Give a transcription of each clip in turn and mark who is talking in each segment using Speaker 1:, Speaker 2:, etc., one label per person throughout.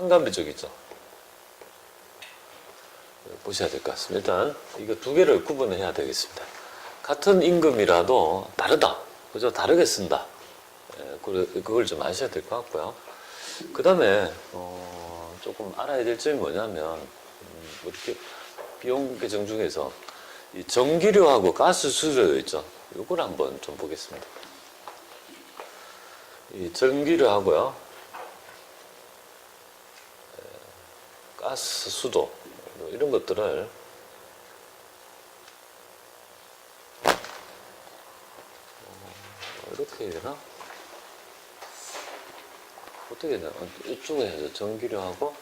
Speaker 1: 한감배 저기 있죠. 보셔야 될 것 같습니다. 일단 이거 두 개를 구분을 해야 되겠습니다. 같은 임금이라도 다르다. 그죠? 다르게 쓴다. 예, 그걸 좀 아셔야 될 것 같고요. 그 다음에 어 조금 알아야 될 점이 뭐냐면 음, 뭐 이렇게 비용 계정 중에서 이 전기료하고 가스 수수료 있죠. 이걸 한번 좀 보겠습니다. 이 전기료하고요. 가스, 수도 뭐 이런 것들을 어, 이렇게 해야 되나? 어떻게 해야 되나? 어, 이쪽에 서 전기료하고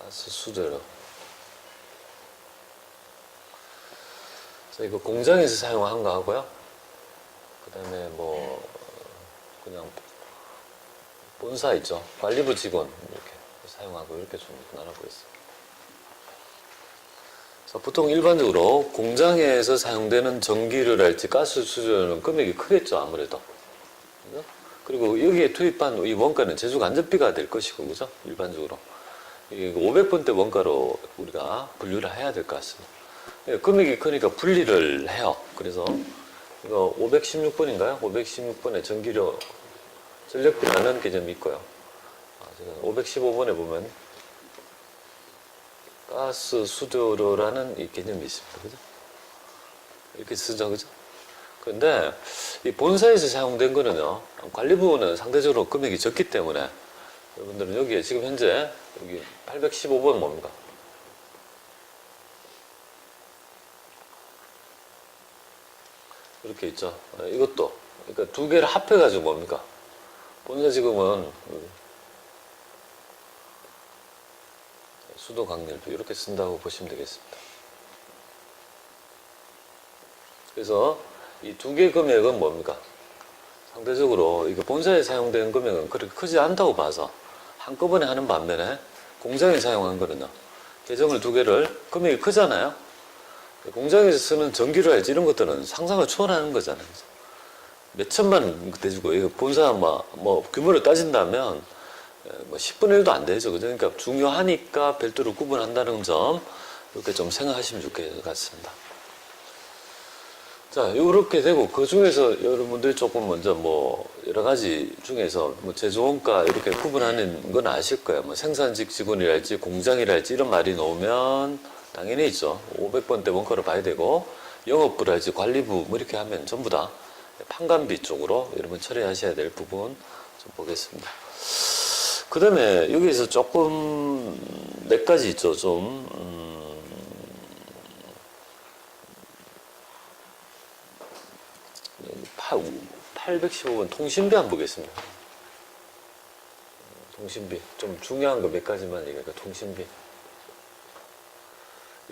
Speaker 1: 가스 수도로 이거 공장에서 사용한 거 하고요 그 다음에 뭐 그냥 본사 있죠. 관리부 직원 이렇게 사용하고 이렇게 좀 나눠고 보 있어요. 보통 일반적으로 공장에서 사용되는 전기를 할지 가스 수준은 금액이 크겠죠 아무래도 그리고 여기에 투입한 이 원가는 제주간접비가 될 것이고 그죠 일반적으로 500번대 원가로 우리가 분류를 해야 될 것 같습니다 예, 금액이 크니까 분리를 해요 그래서 이거 516번인가요 5 1 6번의 전기료 전력비 나는 개념이 있고요. 515번에 보면 가스 수조료라는 이 개념이 있습니다. 그죠? 이렇게 쓰죠. 그죠? 근데 이 본사에서 사용된 거는요. 관리 부분은 상대적으로 금액이 적기 때문에 여러분들은 여기에 지금 현재 여기 815번 뭡니까? 이렇게 있죠. 아, 이것도 그러니까 두 개를 합해가지고 뭡니까? 본사 지금은 그 수도 강렬도 이렇게 쓴다고 보시면 되겠습니다. 그래서 이 두개의 금액은 뭡니까? 상대적으로 이거 본사에 사용된 금액은 그렇게 크지 않다고 봐서 한꺼번에 하는 반면에 공장에 사용한 거는요. 계정을 두 개를 금액이 크잖아요. 공장에서 쓰는 전기료랄지 이런 것들은 상상을 초월하는 거잖아요. 몇 천만 원 그때 주고 이거 본사 뭐, 뭐 규모를 따진다면 뭐 10분의 1도 안 되죠. 그죠? 그러니까 중요하니까 별도로 구분한다는 점 이렇게 좀 생각하시면 좋을 겠것 같습니다. 자, 요렇게 되고 그 중에서 여러분들이 조금 먼저 뭐 여러 가지 중에서 뭐 제조원가 이렇게 구분하는 건 아실 거예요. 뭐 생산직 직원이랄지 공장이랄지 이런 말이 나오면 당연히 있죠. 500번대 원가를 봐야 되고 영업부랄지 관리부 뭐 이렇게 하면 전부 다 판관비 쪽으로 여러분 처리하셔야 될 부분 좀 보겠습니다. 그 다음에 여기서 에 조금 몇 가지 있죠. 좀, 음, 815번 통신비 한 번 보겠습니다. 통신비. 좀 중요한 거 몇 가지만 얘기할까 요 통신비.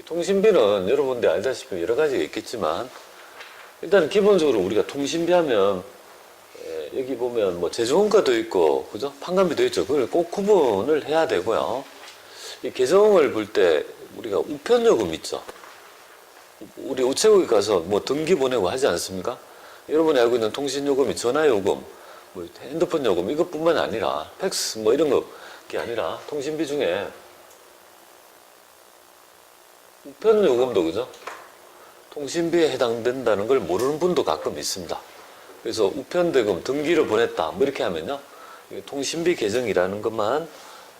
Speaker 1: 통신비는 여러분들 알다시피 여러 가지가 있겠지만, 일단 기본적으로 우리가 통신비 하면 예, 여기 보면 뭐 재정원가도 있고 그죠 판관비도 있죠 그걸 꼭 구분을 해야 되고요 이 계정을 볼 때 우리가 우편요금 있죠 우리 우체국에 가서 뭐 등기 보내고 하지 않습니까 여러분이 알고 있는 통신요금이 전화요금 뭐 핸드폰 요금 이것뿐만 아니라 팩스 뭐 이런 거 게 아니라 통신비 중에 우편요금도 그죠 통신비에 해당된다는 걸 모르는 분도 가끔 있습니다. 그래서 우편대금 등기를 보냈다 뭐 이렇게 하면요 통신비 계정이라는 것만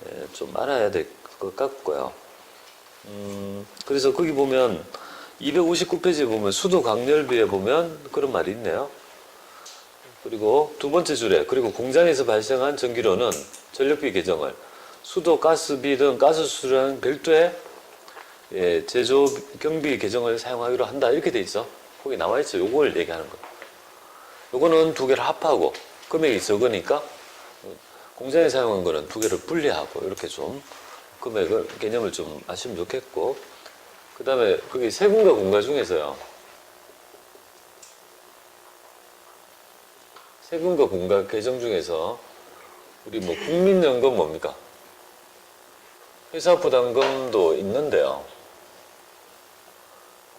Speaker 1: 예, 좀 알아야 될 것 같고요. 음, 그래서 거기 보면 259페이지에 보면 수도 강렬비에 보면 그런 말이 있네요. 그리고 두 번째 줄에 그리고 공장에서 발생한 전기료는 전력비 계정을 수도 가스비 등 가스 수량 별도의 예, 제조 경비 계정을 사용하기로 한다 이렇게 돼 있어. 거기 나와 있어. 요걸 얘기하는 거. 요거는 두 개를 합하고 금액이 적으니까 공장에 사용한 거는 두 개를 분리하고 이렇게 좀 금액을 개념을 좀 아시면 좋겠고 그다음에 거기 세금과 공가 중에서요. 세금과 공가 계정 중에서 우리 뭐 국민연금 뭡니까? 회사부담금도 있는데요.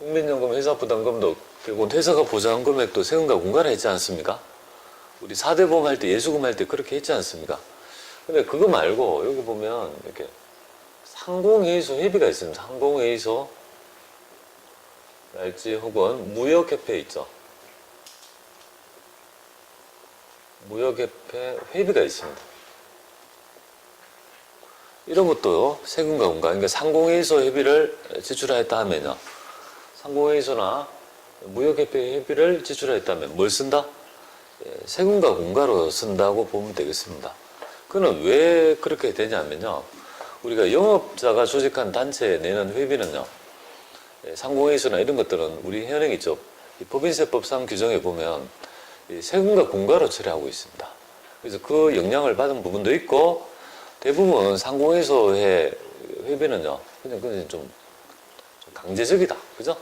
Speaker 1: 국민연금 회사 부담금도 결국은 회사가 보장한 금액도 세금과 공간했지 않습니까? 우리 4대 보험 할 때, 예수금 할 때 그렇게 했지 않습니까? 근데 그거 말고 여기 보면 이렇게 상공회의소 회비가 있습니다. 상공회의소 날지 혹은 무역협회 있죠. 무역협회 회비가 있습니다. 이런 것도 세금과 공간, 그러니까 상공회의소 회비를 제출하였다 하면요. 상공회의소나 무역협회 회비를 제출하였다면 뭘 쓴다? 예, 세금과 공과로 쓴다고 보면 되겠습니다. 그는 왜 그렇게 되냐면요. 우리가 영업자가 조직한 단체에 내는 회비는요. 예, 상공회의소나 이런 것들은 우리 현행 이죠 법인세법상 규정에 보면 세금과 공과로 처리하고 있습니다. 그래서 그 영향을 받은 부분도 있고 대부분 상공회의소의 회비는요. 그냥 그냥 좀 강제적이다. 그죠?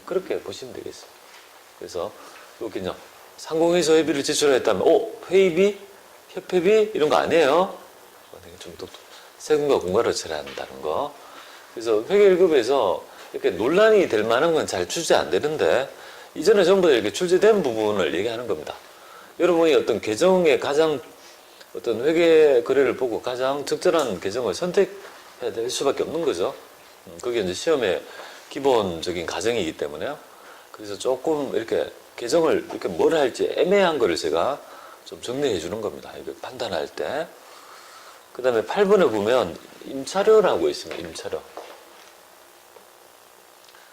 Speaker 1: 예, 그렇게 보시면 되겠습니다. 그래서 이렇게 이제 상공회의소 회비를 제출했다면오 회의비, 협회비 이런 거 아니에요. 좀또 세금과 공과를 처리한다는 거. 그래서 회계일급에서 이렇게 논란이 될 만한 건 잘 출제 안 되는데 이전에 전부 다 이렇게 출제된 부분을 얘기하는 겁니다. 여러분이 어떤 계정의 가장 어떤 회계 거래를 보고 가장 적절한 계정을 선택해야 될 수밖에 없는 거죠. 음, 그게 이제 시험에 기본적인 가정이기 때문에요. 그래서 조금 이렇게 계정을 이렇게 뭘 할지 애매한 거를 제가 좀 정리해 주는 겁니다. 이거 판단할 때. 그 다음에 8번에 보면 임차료라고 있습니다. 임차료.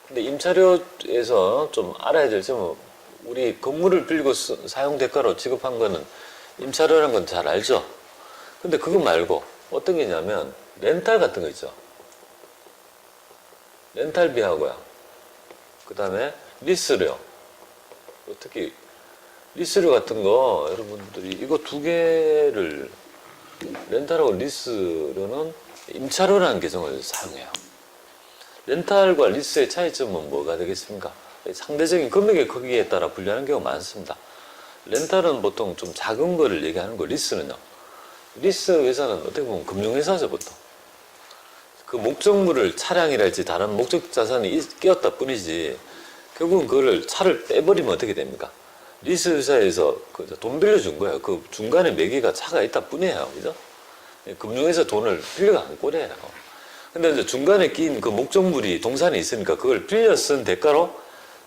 Speaker 1: 근데 임차료에서 좀 알아야 될 점은 뭐 우리 건물을 빌고 사용 대가로 지급한 거는 임차료라는 건 잘 알죠? 근데 그거 말고 어떤 게 있냐면 렌탈 같은 거 있죠? 렌탈비하고요. 그 다음에 리스료. 특히 리스료 같은 거 여러분들이 이거 두 개를 렌탈하고 리스료는 임차료라는 개정을 사용해요. 렌탈과 리스의 차이점은 뭐가 되겠습니까? 상대적인 금액의 크기에 따라 분류하는 경우가 많습니다. 렌탈은 보통 좀 작은 거를 얘기하는 거, 리스는요. 리스 회사는 어떻게 보면 금융회사죠, 보통. 그 목적물을 차량이랄지 다른 목적 자산이 끼었다 뿐이지 결국은 그거를 차를 빼버리면 어떻게 됩니까? 리스 회사에서 그 돈 빌려준 거예요. 그 중간에 매개가 차가 있다 뿐이에요. 그죠? 예, 금융에서 돈을 빌려간 꼴이에요. 근데 이제 중간에 낀 그 목적물이 동산에 있으니까 그걸 빌려 쓴 대가로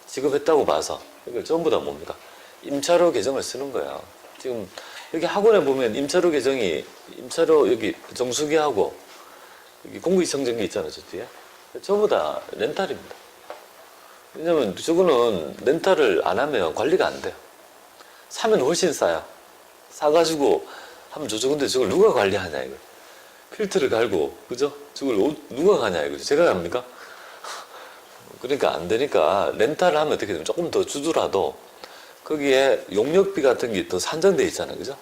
Speaker 1: 지급했다고 봐서 이걸 전부 다 뭡니까? 임차료 계정을 쓰는 거예요. 지금 여기 학원에 보면 임차료 계정이 임차료 여기 정수기하고 공기 성정기 있잖아요, 저 뒤에. 저보다 렌탈입니다. 왜냐면 저거는 렌탈을 안 하면 관리가 안 돼요. 사면 훨씬 싸요. 사가지고 하면 좋죠. 근데 저걸 누가 관리하냐, 이거. 필터를 갈고, 그죠? 저걸 누가 가냐, 이거죠. 제가 갑니까? 그러니까 안 되니까 렌탈을 하면 어떻게 되면 조금 더 주더라도 거기에 용역비 같은 게 더산정되어 있잖아요. 그죠?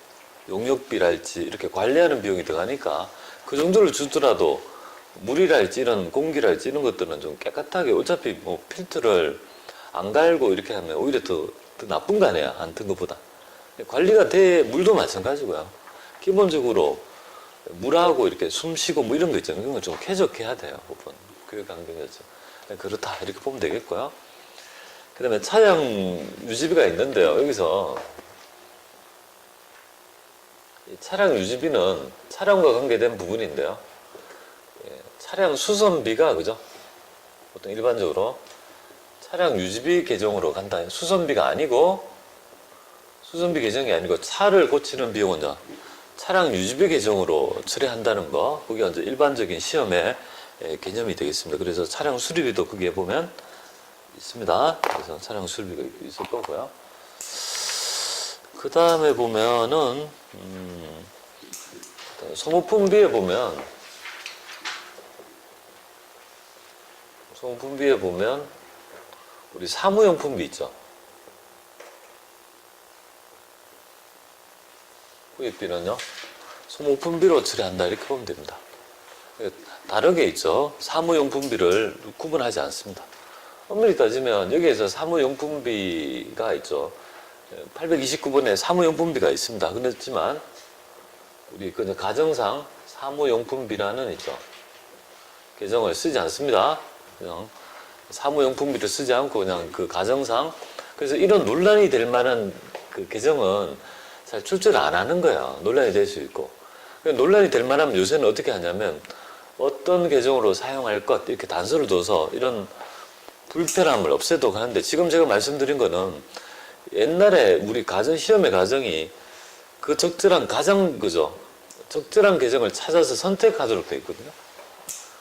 Speaker 1: 용역비랄지 이렇게 관리하는 비용이 들어가니까 그 정도를 주더라도 물이랄지 이런 공기랄지 이런 것들은 좀 깨끗하게 어차피 뭐 필터를 안 갈고 이렇게 하면 오히려 더, 더 나쁜 거 아니야 안튼 것보다 관리가 돼 물도 마찬가지고요 기본적으로 물하고 이렇게 숨 쉬고 뭐 이런 거 있잖아요 그런 좀 쾌적해야 돼요 그분 교육 환경이죠 네, 그렇다 이렇게 보면 되겠고요 그 다음에 차량 유지비가 있는데요 여기서 차량 유지비는 차량과 관계된 부분인데요. 예, 차량 수선비가 그죠? 보통 일반적으로 차량 유지비 계정으로 간다. 수선비가 아니고 수선비 계정이 아니고 차를 고치는 비용은 차량 유지비 계정으로 처리한다는 거 그게 이제 일반적인 시험의 예, 개념이 되겠습니다. 그래서 차량 수리비도 거기에 보면 있습니다. 그래서 차량 수리비가 있을 거고요. 그 다음에 보면은 음 소모품비에 보면 소모품비에 보면 우리 사무용품비 있죠. 후입비는요. 소모품비로 처리한다 이렇게 보면 됩니다. 다르게 있죠. 사무용품비를 구분하지 않습니다. 엄밀히 따지면 여기에서 사무용품비가 있죠. 829번에 사무용품비가 있습니다. 그렇지만 우리 그 가정상 사무용품비라는 있죠. 계정을 쓰지 않습니다. 그냥 사무용품비를 쓰지 않고 그냥 그 가정상 그래서 이런 논란이 될 만한 그 계정은 잘 출제를 안 하는 거예요 논란이 될 수 있고. 논란이 될 만하면 요새는 어떻게 하냐면 어떤 계정으로 사용할 것 이렇게 단서를 둬서 이런 불편함을 없애도록 하는데 지금 제가 말씀드린 거는 옛날에 우리 가정 시험의 가정이 그 적절한 가장 그죠 적절한 계정을 찾아서 선택하도록 되어 있거든요.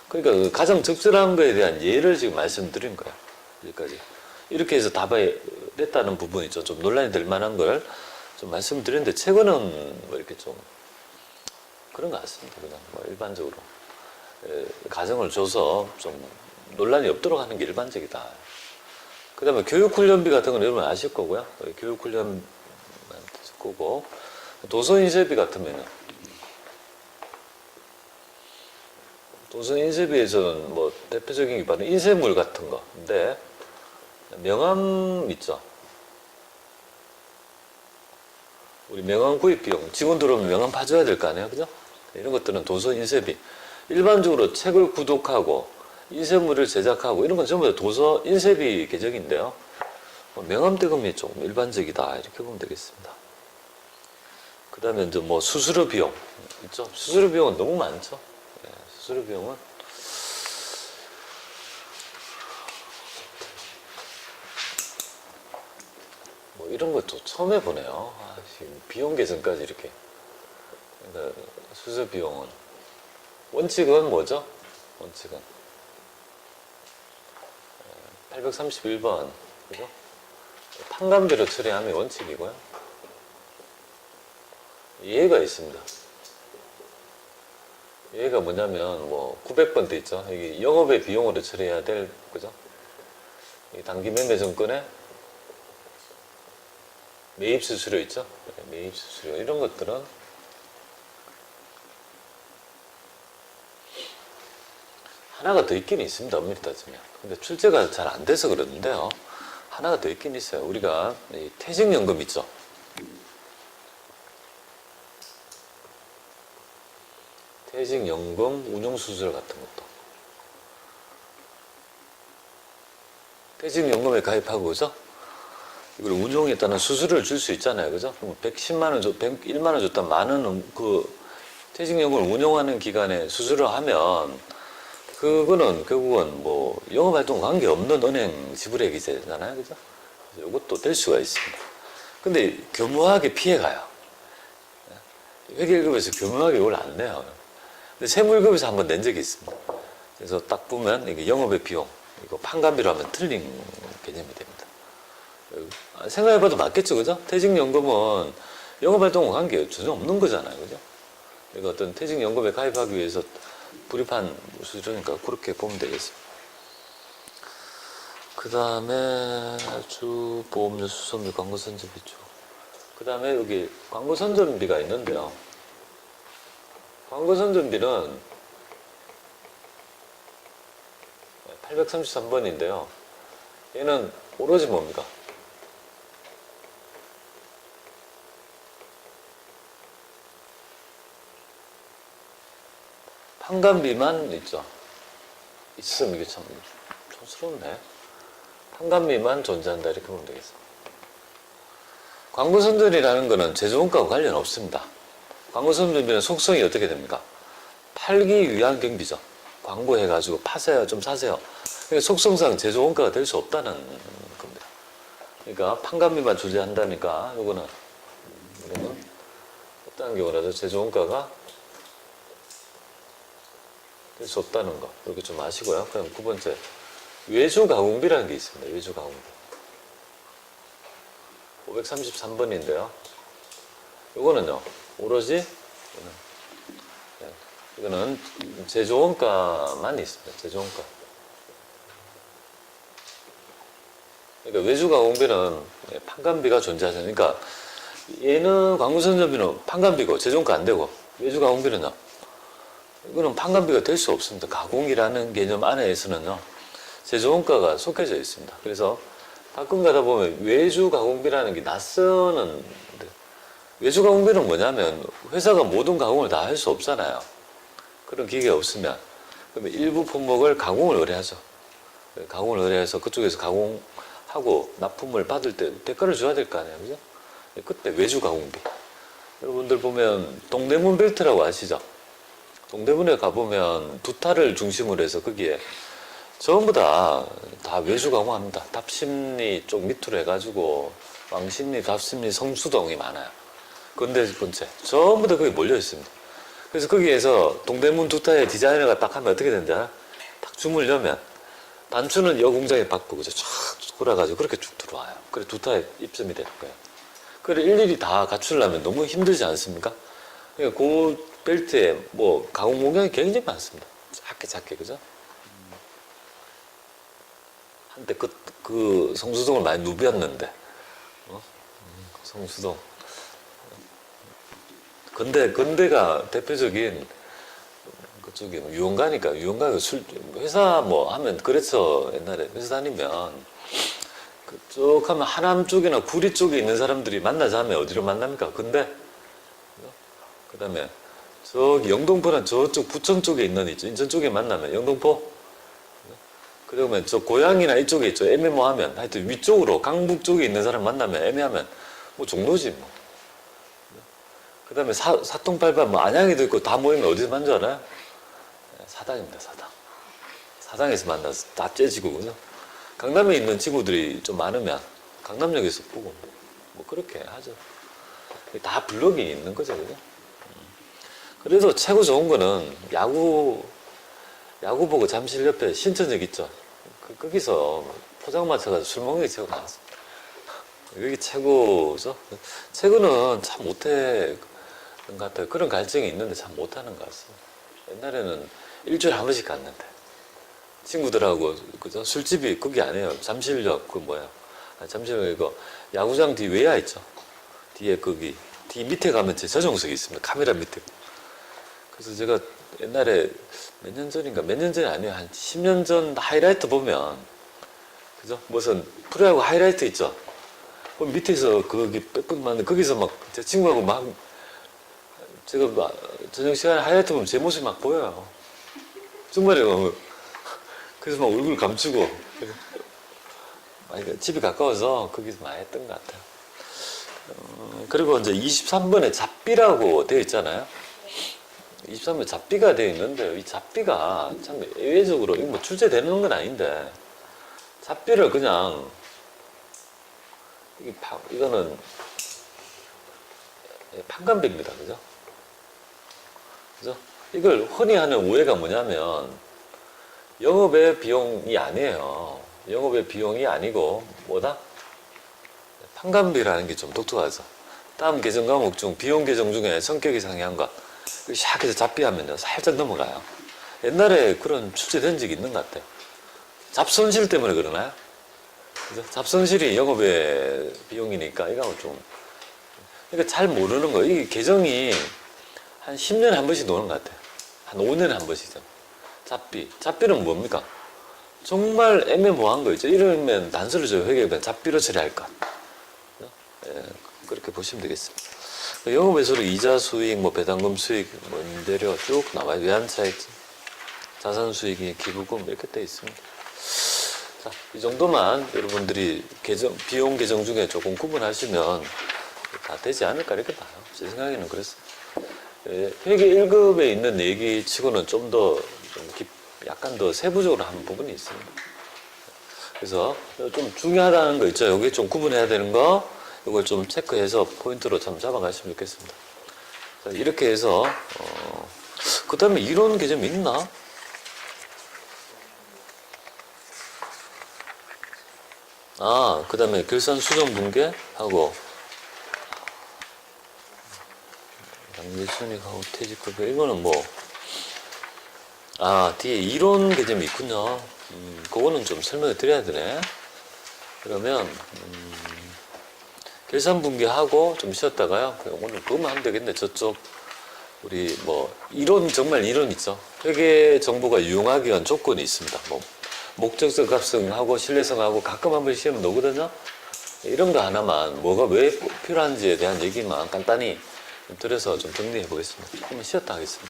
Speaker 1: 그러니까 그 가장 적절한 거에 대한 예를 지금 말씀드린 거야요 여기까지 이렇게 해서 답을 냈다는 부분이죠. 좀 논란이 될 만한 걸 좀 말씀드렸는데 최근은 뭐 이렇게 좀 그런 것 같습니다. 그냥 뭐 일반적으로 가정을 줘서 좀 논란이 없도록 하는 게 일반적이다. 그 다음에 교육훈련비 같은 건 여러분 아실 거고요. 어, 교육훈련 거고 도서 인쇄비 같으면은 도서 인쇄비에서는 뭐 대표적인 게 바로 인쇄물 같은 거근데 명함 있죠. 우리 명함 구입 비용 직원 들어오면 명함 봐줘야 될 거 아니에요, 그죠? 이런 것들은 도서 인쇄비. 일반적으로 책을 구독하고 인쇄물을 제작하고 이런 건 전부 다 도서 인쇄비 계정인데요. 뭐 명함 대금이 좀 일반적이다 이렇게 보면 되겠습니다. 그 다음에 이제 뭐 수수료 비용 있죠? 수수료 비용은 너무 많죠? 예, 수수료 비용은 뭐 이런 것도 처음 해보네요. 아, 비용 계산까지 이렇게 그러니까 수수료 비용은 원칙은 뭐죠? 원칙은 831번 예, 그죠? 판관비로 처리하면 원칙이고요. 이해가 있습니다. 이해가 뭐냐면 뭐 900번도 있죠. 이게 영업의 비용으로 처리해야 될 그죠? 이 단기 매매 증권에 매입 수수료 있죠. 네, 매입 수수료 이런 것들은 하나가 더 있긴 있습니다. 엄밀히 따지면. 근데 출제가 잘 안 돼서 그러는데요. 하나가 더 있긴 있어요. 우리가 퇴직연금 있죠. 퇴직 연금 운용 수술 같은 것도. 퇴직 연금에 가입하고 서 이걸 운용했다는 수수료를 줄수 있잖아요. 그죠? 그럼 110만 원, 줘, 101만 원 줬다 많은 음, 그 퇴직연금을 운용하는 기간에 수수료 하면 그거는 결국은 뭐 영업활동 관계없는 은행 지불액 이잖아요 그죠? 이것도 될 수가 있습니다. 근데 교묘하게 피해가요. 예? 회계급에서 교묘하게 이걸 안 내요. 세물급에서 한 번 낸 적이 있습니다. 그래서 딱 보면 이게 영업의 비용, 이거 판관비로 하면 틀린 개념이 됩니다. 아, 생각해봐도 맞겠죠, 그죠? 퇴직연금은 영업활동과 관계 전혀 없는 거잖아요, 그죠? 그러니까 어떤 퇴직연금에 가입하기 위해서 불입한 수준이니까 그렇게 보면 되겠습니다. 그 다음에 주 보험료 수선비 광고 선전비죠. 그 다음에 여기 광고 선전비가 있는데요. 광고 선전비는 833번인데요. 얘는 오로지 뭡니까? 판관비만 있죠. 있음 이게 참 촌스럽네. 판관비만 존재한다 이렇게 보면 되겠어 광고 선전이라는 거는 제조원과 관련 없습니다. 광고수급 준비는 속성이 어떻게 됩니까? 팔기 위한 경비죠. 광고해가지고 파세요, 좀 사세요. 그러니까 속성상 제조 원가가 될 수 없다는 겁니다. 그러니까 판가미만 존재한다니까 이거는 이거는 어떤 경우라도 제조 원가가 될 수 없다는 거 이렇게 좀 아시고요. 그럼 두 번째 외주 가공비라는 게 있습니다. 외주 가공비 533번인데요. 이거는요. 오로지 이거는 제조원가만 있습니다. 제조원가. 그러니까 외주가 공비는 예, 판관비가 존재하잖아요. 그러니까 얘는 광고선전비는 판관비고 제조원가 안 되고 외주가 공비는요. 이거는 판관비가 될 수 없습니다. 가공이라는 개념 안에서는요. 제조원가가 속해져 있습니다. 그래서 가끔 가다 보면 외주 가공비라는 게낯선는 외주가 공비는 뭐냐면 회사가 모든 가공을 다 할 수 없잖아요. 그런 기계가 없으면 그러면 일부 품목을 가공을 의뢰하죠. 가공을 의뢰해서 그쪽에서 가공하고 납품을 받을 때 대가를 줘야 될 거 아니에요, 그죠? 그때 외주 가공비. 여러분들 보면 동대문 벨트라고 아시죠? 동대문에 가보면 두타를 중심으로 해서 거기에 전부 다, 다 외주 가공합니다. 답심리 쪽 밑으로 해가지고 왕십리, 답심리, 성수동이 많아요. 건대 본체 전부 다 거기 몰려 있습니다. 그래서 거기에서 동대문 두타의 디자이너가 딱 하면 어떻게 된다? 딱 주물려면 단추는 여 공장에 받고 그죠 쫙 돌아가지고 그렇게 쭉 들어와요. 그래 두타에 입점이 되는 거예요. 그래 일일이 다 갖추려면 너무 힘들지 않습니까? 그러니까 고 그 벨트에 뭐 가공 공장이 굉장히 많습니다. 작게 작게 그죠? 한때 그, 그 성수동을 많이 누비었는데 어? 성수동 근데 근대가 대표적인 그쪽에 뭐 유언가니까 유언가가 술 회사 뭐 하면 그래서 옛날에 회사 다니면 그쪽 하면 하남 쪽이나 구리 쪽에 있는 사람들이 만나자 하면 어디로 만납니까? 근데 그 다음에 저기 영동포는 저쪽 부천 쪽에 있는 있죠. 인천 쪽에 만나면 영동포 그러면 저 고향이나 이쪽에 있죠. 애매모하면 하여튼 위쪽으로 강북 쪽에 있는 사람 만나면 애매하면 뭐 종로지 뭐그 다음에 사통팔팔, 뭐 안양에도 있고 다 모이면 어디서 만난 줄 알아요? 예, 사당입니다, 사당. 사당에서 만나서 다 째지고군요. 강남에 있는 친구들이 좀 많으면 강남역에서 보고 뭐, 뭐 그렇게 하죠. 다 블록이 있는 거죠, 그죠? 음. 그래도 최고 좋은 거는 야구 야구 보고 잠실 옆에 신천역 있죠. 그, 거기서 포장마차가 술 먹는 게 최고 많았어. 여기 최고죠. 최고는 참 못해 것 같아요. 그런 갈증이 있는데 참 못하는 것 같습니다. 옛날에는 일주일에 한 번씩 갔는데 친구들하고 그죠 술집이 그게 아니에요. 잠실역 그 뭐야 아, 잠실역 이거 야구장 뒤 외야 있죠. 뒤에 거기 뒤 밑에 가면 제 저정석이 있습니다. 카메라 밑에. 그래서 제가 옛날에 몇 년 전인가 몇 년 전이 아니에요. 한 10년 전 하이라이트 보면 그죠? 무슨 프로야구 하이라이트 있죠? 밑에서 거기 빼 맞는 거기서 막 제 친구하고 막 제가 마, 뭐, 저녁 시간에 하이라이트 보면 제 모습이 막 보여요. 정말에요 뭐, 그래서 막 얼굴 감추고. 아니, 그 집이 가까워서 거기서 많이 했던 것 같아요. 어, 그리고 이제 23번에 잡비라고 되어 있잖아요. 23번에 잡비가 되어 있는데요. 이 잡비가 참 예외적으로, 뭐 출제되는 건 아닌데, 잡비를 그냥, 이거는 예, 판간비입니다 그죠? 그래서 이걸 흔히 하는 오해가 뭐냐면 영업의 비용이 아니에요. 영업의 비용이 아니고 뭐다? 판관비라는 게 좀 독특하죠. 다음 계정 과목 중 비용 계정 중에 성격이 상이한 것. 샥 해서 잡비하면 살짝 넘어가요. 옛날에 그런 출제된 적이 있는 것 같아요. 잡손실 때문에 그러나요? 그죠? 잡손실이 영업의 비용이니까 이거 좀 그러니까 잘 모르는 거예요. 이 계정이 한 10년에 한 번씩 노는 것 같아요. 한 5년에 한번씩이 잡비. 잡비는 뭡니까? 정말 애매모호한 거 있죠. 이러면 단서를 줘요. 회계면 잡비로 처리할 것. 어? 예, 그렇게 보시면 되겠습니다. 그 영업에서는 이자 수익, 뭐 배당금 수익, 뭐 임대료 쭉 나와요. 외환차익, 자산 수익이 기부금 이렇게 돼 있습니다. 자, 이 정도만 여러분들이 계정, 비용 계정 중에 조금 구분하시면 다 되지 않을까 이렇게 봐요. 제 생각에는 그랬습니다. 예, 회계 1급에 있는 얘기치고는 좀 더 약간 더 세부적으로 하는 부분이 있습니다 그래서 좀 중요하다는 거 있죠. 여기 좀 구분해야 되는 거 이걸 좀 체크해서 포인트로 참 잡아가시면 좋겠습니다. 이렇게 해서 어, 그 다음에 이런 게 좀 있나? 아, 그 다음에 결산 수정 분계하고 양미순위가고 퇴직급여 이거는 뭐 아, 뒤에 이론 개념이 있군요. 음, 그거는 좀 설명을 드려야 되네. 그러면, 음, 계산분기하고 좀 쉬었다가요. 오늘 그거만 하면 되겠네. 저쪽, 우리 뭐, 이론, 정말 이론 있죠. 회계 정보가 유용하기 위한 조건이 있습니다. 뭐, 목적성 값성하고 신뢰성하고 가끔 한번 시험 나오거든요. 이런 거 하나만, 뭐가 왜 필요한지에 대한 얘기만 간단히 들여서 좀 정리해 보겠습니다. 한번 쉬었다 하겠습니다.